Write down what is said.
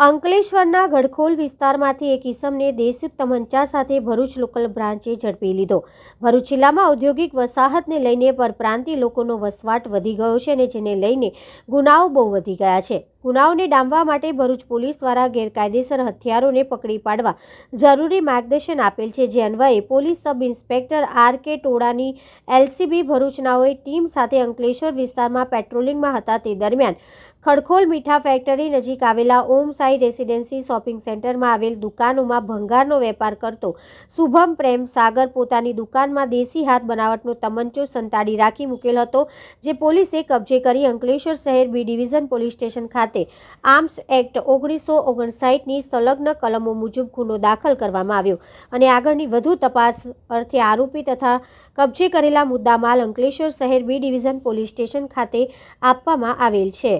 અંકલેશ્વરના ગઢખોલ વિસ્તારમાંથી એક ઇસમને દેશી તમંચા સાથે ભરૂચ લોકલ બ્રાન્ચે ઝડપી લીધો. ભરૂચ જિલ્લામાં ઔદ્યોગિક વસાહતને લઈને પરપ્રાંતીય લોકોનો વસવાટ વધી ગયો છે અને જેને લઈને ગુનાઓ બહુ વધી ગયા છે. ગુનાઓને ડામવા માટે ભરૂચ પોલીસ દ્વારા ગેરકાયદેસર હથિયારોને પકડી પાડવા જરૂરી માર્ગદર્શન આપેલ છે. જે અન્વયે police sub inspector R K ટોડાની LCB ભરૂચનાઓએ team સાથે અંકલેશ્વર વિસ્તારમાં પેટ્રોલિંગમાં હતા તે દરમિયાન ખડખોલ મીઠા ફેક્ટરી નજીક આવેલા ઓમ સાઈ રેસિડેન્સી શોપિંગ સેન્ટરમાં આવેલ દુકાનોમાં ભંગારનો વેપાર કરતો શુભમ પ્રેમ સાગર પોતાની દુકાનમાં દેશી હાથ બનાવટનો તમંચો સંતાડી રાખી મૂકેલ હતો, જે પોલીસે કબજે કરી અંકલેશ્વર શહેર બી ડિવિઝન પોલીસ સ્ટેશન ખાતે આર્મ્સ એક્ટ ઓગણીસો ઓગણસાઠની સંલગ્ન કલમો મુજબ ગુનો દાખલ કરવામાં આવ્યો અને આગળની વધુ તપાસ અર્થે આરોપી તથા કબજે કરેલા મુદ્દામાલ અંકલેશ્વર શહેર બી ડિવિઝન પોલીસ સ્ટેશન ખાતે આપવામાં આવેલ છે.